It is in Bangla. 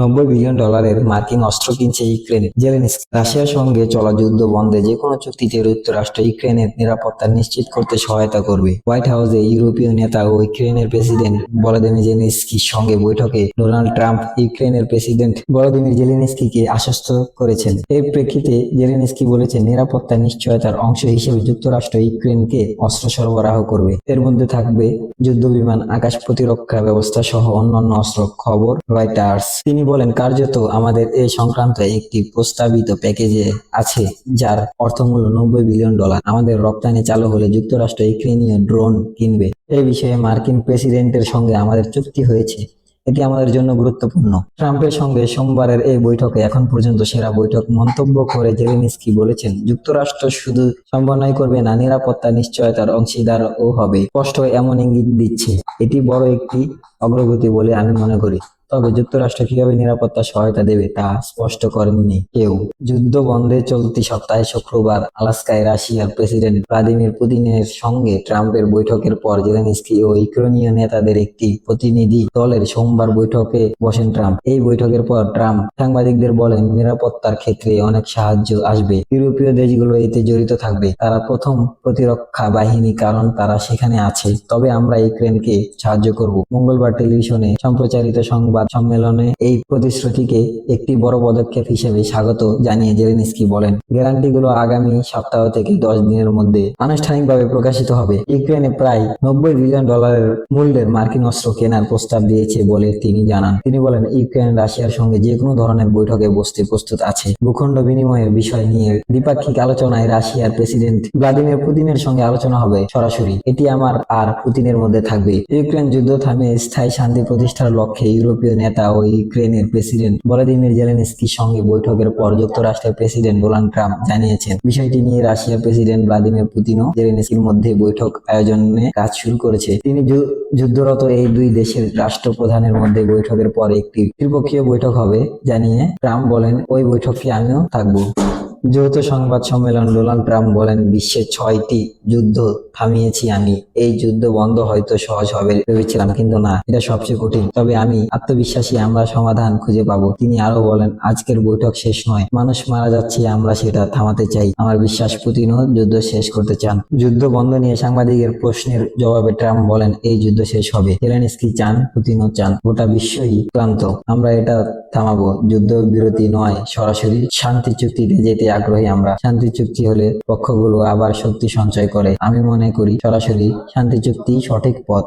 নব্বই বিলিয়ন ডলারের মার্কিন অস্ত্র কিনছে ইউক্রেন। জেলেনস্কি, রাশিয়ার সঙ্গে চলা যুদ্ধ বন্ধে যে কোনো চুক্তিতে যুক্তরাষ্ট্র ইউক্রেনের নিরাপত্তা নিশ্চিত করতে সহায়তা করবে। হোয়াইট হাউসে ইউরোপীয় নেতা ও ইউক্রেনের প্রেসিডেন্ট ভলোদিমির জেলেনস্কির সঙ্গে বৈঠকে ডোনাল্ড ট্রাম্প ইউক্রেনের প্রেসিডেন্ট ভলোদিমির জেলেনস্কিকে আশ্বস্ত করেছেন। এর প্রেক্ষিতে জেলেনস্কি বলেছেন, নিরাপত্তা নিশ্চয়তার অংশ হিসেবে যুক্তরাষ্ট্র ইউক্রেনকে অস্ত্র সরবরাহ করবে। এর মধ্যে থাকবে যুদ্ধ বিমান আকাশ প্রতিরক্ষা ব্যবস্থা সহ অন্যান্য অস্ত্র খবর, রয়টার্স। তিনি বলেন, কার্যত আমাদের এই সংক্রান্ত একটি প্রস্তাবিত প্যাকেজে আছে, যার অর্থমূল্য নব্বই বিলিয়ন ডলার। আমাদের রপ্তানি চালু হলে যুক্তরাষ্ট্র ইউক্রেনীয় ড্রোন কিনবে। এই বিষয়ে মার্কিন প্রেসিডেন্টের সঙ্গে আমাদের চুক্তি হয়েছে। এটি আমাদের জন্য গুরুত্বপূর্ণ। ট্রাম্পের সঙ্গে সোমবারের এই বৈঠকে এখন পর্যন্ত সেরা বৈঠক মন্তব্য করে জেলেনস্কি বলেছেন, যুক্তরাষ্ট্র শুধু সমন্বয় করবে না, নিরাপত্তা, নিশ্চয়তার অংশীদারও হবে। স্পষ্ট এমন ইঙ্গিত দিচ্ছে। এটি বড় একটি অগ্রগতি বলে আমি মনে করি। তবে যুক্তরাষ্ট্র কীভাবে নিরাপত্তা সহায়তা দেবে তা স্পষ্ট করেননি কেউ। যুদ্ধ বন্ধে চলতি সপ্তাহে শুক্রবার আলাস্কায় রাশিয়ার প্রেসিডেন্ট ভ্লাদিমির পুতিনের সঙ্গে ট্রাম্পের বৈঠকের পর জেলেনস্কি ও ইউক্রেনীয় নেতাদের একটি প্রতিনিধি দলের সোমবার বৈঠকে বসেন ট্রাম্প। এই বৈঠকের পর ট্রাম্প সাংবাদিকদের বলেন, নিরাপত্তার ক্ষেত্রে অনেক সাহায্য আসবে। ইউরোপীয় দেশগুলো এতে জড়িত থাকবে। তারা প্রথম প্রতিরক্ষা বাহিনী কারণ তারা সেখানে আছে। তবে আমরা ইউক্রেনকে সাহায্য করব। মঙ্গলবার টেলিভিশনে সম্প্রচারিত সংবাদ সম্মেলনে এই প্রতিশ্রুতিকে একটি বড় পদক্ষেপ হিসেবে স্বাগত জানিয়ে জেলেনস্কি বলেন। গ্যারান্টিগুলো আগামী সপ্তাহ থেকে দশ দিনের মধ্যে আনুষ্ঠানিকভাবে প্রকাশিত হবে। ইউক্রেনে প্রায় নব্বই বিলিয়ন ডলারের মূল্যের মার্কিন অস্ত্র কেনার প্রস্তাব দিয়েছে বলে তিনি জানান। তিনি বলেন, ইউক্রেন, রাশিয়ার সঙ্গে যে কোনো ধরনের বৈঠকে বসতে প্রস্তুত আছে। ভূখণ্ড বিনিময়ের বিষয় নিয়ে দ্বিপাক্ষিক আলোচনায় রাশিয়ার প্রেসিডেন্ট ভ্লাদিমির পুতিনের সঙ্গে আলোচনা হবে সরাসরি। এটি আমার আর পুতিনের মধ্যে থাকবে। ইউক্রেন যুদ্ধ থামিয়ে স্থায়ী শান্তি প্রতিষ্ঠার লক্ষ্যে ইউরোপীয় নেতা ও ইউক্রেনের প্রেসিডেন্ট ভলোদিমির জেলেনস্কির সঙ্গে বৈঠকের পর যুক্তরাষ্ট্রের প্রেসিডেন্ট ডোনাল্ড ট্রাম্প জানিয়েছেন। বিষয়টি নিয়ে রাশিয়ার প্রেসিডেন্ট ভ্লাদিমির পুতিনও জেলেনস্কির মধ্যে বৈঠক আয়োজনে কাজ শুরু করেছে। তিনি যুদ্ধরত এই দুই দেশের রাষ্ট্রপ্রধানের মধ্যে বৈঠকের পর একটি ত্রিপক্ষীয় বৈঠক হবে, জানিয়ে ট্রাম্প বলেন, ওই বৈঠকে আমিও থাকব। যৌথ সংবাদ সম্মেলন ডোনাল্ড ট্রাম্প বলেন বিশ্বের ছয়টি যুদ্ধ থামিয়েছি আমি। এই যুদ্ধ বন্ধ হয়তো সহজ হবে ভেবেছিলাম, কিন্তু না, এটা সবচেয়ে কঠিন। তবে আমি আত্মবিশ্বাসী, আমরা সমাধান খুঁজে পাবো। তিনি আরও বলেন, আজকের বৈঠক শেষ নয়। মানুষ মারা যাচ্ছে, আমরা সেটা থামাতে চাই। আমার বিশ্বাস, পুতিনও যুদ্ধ শেষ করতে চান। যুদ্ধ বন্ধ নিয়ে সাংবাদিকের প্রশ্নের জবাবে ট্রাম্প বলেন, এই যুদ্ধ শেষ হবে। জেলেনস্কি চান, পুতিনও চান, গোটা বিশ্বই ক্লান্ত। আমরা এটা থামাবো। যুদ্ধ বিরতি নয়, সরাসরি শান্তি চুক্তিতে যেতে আগ্রহী আমরা। শান্তি চুক্তি হলে পক্ষগুলো আবার শক্তি সঞ্চয় করে। আমি মনে করি সরাসরি শান্তি চুক্তি সঠিক পথ।